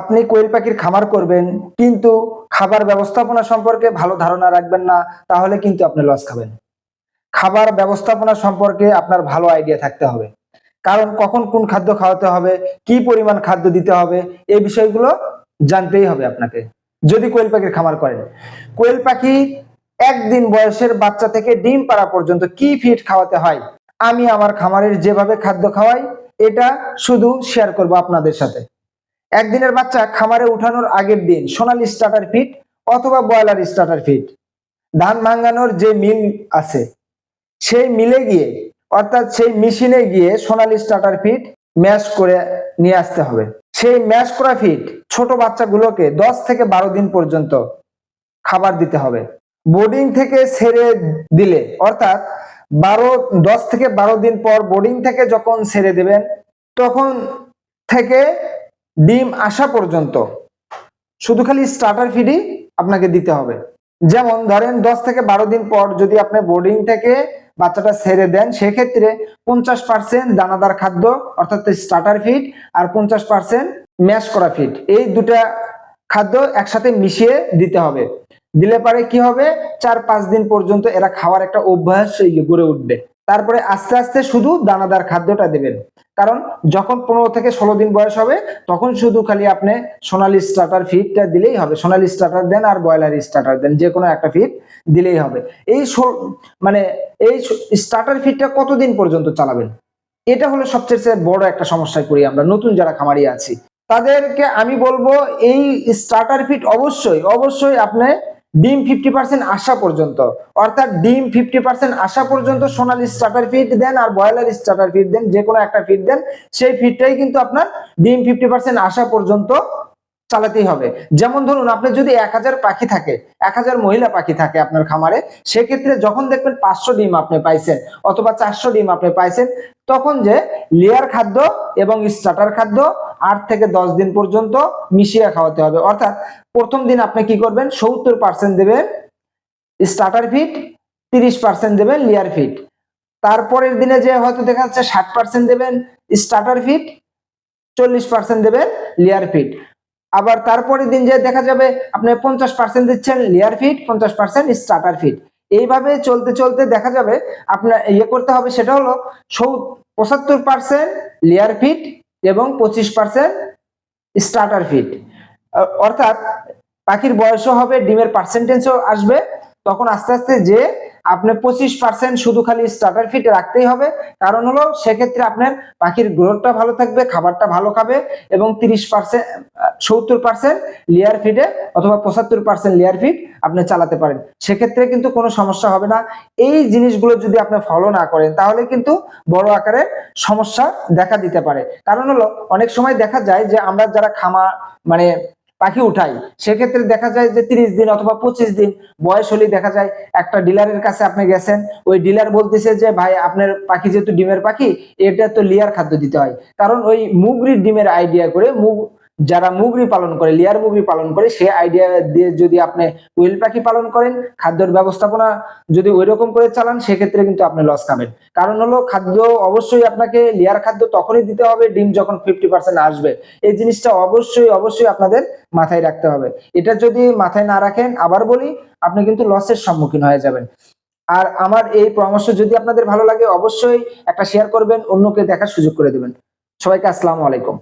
আপনি কোয়েল পাখির খামার করবেন, কিন্তু খাবার ব্যবস্থাপনা সম্পর্কে ভালো ধারণা রাখবেন না, তাহলে কিন্তু আপনি লস খাবেন। খাবার ব্যবস্থাপনা সম্পর্কে আপনার ভালো আইডিয়া থাকতে হবে। কারণ কখন কোন খাদ্য খাওয়াতে হবে, কি পরিমাণ খাদ্য দিতে হবে, এই বিষয়গুলো জানতেই হবে আপনাকে, যদি কোয়েল পাখির খামার করেন। কোয়েল পাখি একদিন বয়সের বাচ্চা থেকে ডিম পাড়া পর্যন্ত কি ফিড খাওয়াতে হয়, আমি আমার খামারের যেভাবে খাদ্য খাওয়াই, এটা শুধু শেয়ার করব আপনাদের সাথে। একদিনের বাচ্চা খামারে উঠানোর আগের দিন, সোনালি স্টার্টার ফিট অথবা ব্রয়লার স্টার্টার ফিট ধান ভাঙানোর যে মিল আছে, সেই মিলে গিয়ে, অর্থাৎ সেই মেশিনে গিয়ে সোনালি স্টার্টার ফিট ম্যাশ করে নিয়ে আসতে হবে। সেই ম্যাশ করা ফিট ছোট বাচ্চাগুলোকে দশ থেকে বারো দিন পর্যন্ত খাবার দিতে হবে। বোর্ডিং থেকে ছেড়ে দিলে, অর্থাৎ বারো, দশ থেকে বারো দিন পর বোর্ডিং থেকে যখন ছেড়ে দেবেন, তখন থেকে ডিম আসা পর্যন্ত। শুধু খালি স্টার্টার ফিডই আপনাকে দিতে হবে। যেমন ধরেন দশ থেকে বারো দিন পর যদি আপনি বোর্ডিং থেকে বাচ্চাটা ছেড়ে দেন, সেক্ষেত্রে পঞ্চাশ পার্সেন্ট দানাদার খাদ্য, অর্থাৎ স্টার্টার ফিড আর পঞ্চাশ পার্সেন্ট ম্যাশ করা ফিড এই দুটা খাদ্য একসাথে মিশিয়ে দিতে হবে। দিলে পারে কি হবে? চার পাঁচ দিন পর্যন্ত এরা খাওয়ার একটা অভ্যাস গড়ে উঠবে। তারপরে আস্তে আস্তে শুধু দানাদার খাদ্যটা দেবেন। কারণ যখন পনেরো থেকে ষোলো দিন বয়স হবে, তখন শুধু খালি আপনি সোনালি স্টার্টার ফিডটা দিলেই হবে। সোনালি স্টার্টার দেন আর ব্রয়লার স্টার্টার দেন, যে কোনো একটা ফিড দিলেই হবে। এই মানে এই স্টার্টার ফিডটা কতদিন পর্যন্ত চালাবেন? এটা হলো সবচেয়ে বড় একটা সমস্যায় পড়ি আমরা, নতুন যারা খামারি আছি। তাদেরকে আমি বলব, এই স্টার্টার ফিট অবশ্যই অবশ্যই আপনি ডিম ফিফটি পার্সেন্ট আসা পর্যন্ত। অর্থাৎ ডিম ফিফটি পার্সেন্ট আসা পর্যন্ত সোনালি স্টার্টার ফিট দেন আর ব্রয়লার স্টার্টার ফিট দেন, যে কোনো একটা ফিট দেন, সেই ফিটটাই কিন্তু আপনার ডিম ফিফটি পার্সেন্ট আসা পর্যন্ত চালাতেই হবে। যেমন ধরুন, আপনি যদি এক হাজার পাখি থাকে, এক হাজার মহিলা পাখি থাকে আপনার খামারে, সেক্ষেত্রে যখন দেখবেন পাঁচশো ডিম আপনি পাইছেন অথবা চারশো ডিম আপনি পাইছেন, তখন যে লেয়ার খাদ্য এবং স্টার্টার খাদ্য আট থেকে দশ দিন পর্যন্ত মিশিয়ে খাওয়াতে হবে। অর্থাৎ প্রথম দিন আপনি কি করবেন? সত্তর পার্সেন্ট দেবেন স্টার্টার ফিট তিরিশ পার্সেন্ট দেবেন লেয়ার ফিট তারপরের দিনে যে হয়তো দেখা যাচ্ছে ষাট পার্সেন্ট দেবেন স্টার্টার ফিট চল্লিশ পার্সেন্ট দেবেন লেয়ার ফিট আবার তারপরের দিন যে দেখা যাবে আপনি পঞ্চাশ পার্সেন্ট দিচ্ছেন লেয়ার ফিট পঞ্চাশ পার্সেন্ট স্টার্টার ফিট এইভাবে চলতে চলতে দেখা যাবে আপনার ইয়ে করতে হবে সেটা হলো সৌ পঁচাত্তর পার্সেন্ট লেয়ার ফিট এবং পঁচিশ পার্সেন্ট স্টার্টার ফিট অর্থাৎ পাখির বয়সও হবে, ডিমের পার্সেন্টেজও আসবে। তখন আস্তে আস্তে যে আপনি পঁচিশ পার্সেন্ট শুধু খালি স্টার্টার ফিট রাখতেই হবে। কারণ হলো, সেক্ষেত্রে আপনার পাখির গ্রোথটা ভালো থাকবে, খাবারটা ভালো খাবে এবং তিরিশ পার্সেন্ট সত্তর পার্সেন্ট লেয়ার ফিডে অথবা পঁচাত্তর পার্সেন্ট লেয়ার ফিট আপনি চালাতে পারেন। সেক্ষেত্রে কিন্তু কোনো সমস্যা হবে না। এই জিনিসগুলো যদি আপনি ফলো না করেন, তাহলে কিন্তু বড় আকারে সমস্যা দেখা দিতে পারে। কারণ হলো, অনেক সময় দেখা যায় যে আমরা যারা খামা মানে পাখি উঠাই সেক্ষেত্রে দেখা যায় যে তিরিশ দিন অথবা পঁচিশ দিন বয়স হলেই দেখা যায় একটা ডিলারের কাছে আপনি গেছেন, ওই ডিলার বলতেছে যে, ভাই, আপনার পাখি যেহেতু ডিমের পাখি, এটা তো লিয়ার খাদ্য দিতে হয়। কারণ ওই মুগরির ডিমের আইডিয়া করে মুগ যারা মুগরি পালন করে, লেয়ার মুগরি পালন করে, সে আইডিয়া দিয়ে যদি আপনি উইল পাখি পালন করেন, খাদ্যর ব্যবস্থাপনা যদি ওই রকম করে চালান, সেক্ষেত্রে কিন্তু আপনি লস খাবেন কারণ হলো, খাদ্য অবশ্যই আপনাকে লেয়ার খাদ্য তখনই দিতে হবে, ডিম যখন ফিফটি পার্সেন্ট আসবে। এই জিনিসটা অবশ্যই অবশ্যই আপনাদের মাথায় রাখতে হবে। এটা যদি মাথায় না রাখেন, আবার বলি, আপনি কিন্তু লসের সম্মুখীন হয়ে যাবেন। আর আমার এই পরামর্শ যদি আপনাদের ভালো লাগে, অবশ্যই একটা শেয়ার করবেন, অন্যকে দেখার সুযোগ করে দেবেন। সবাইকে আসসালামু আলাইকুম।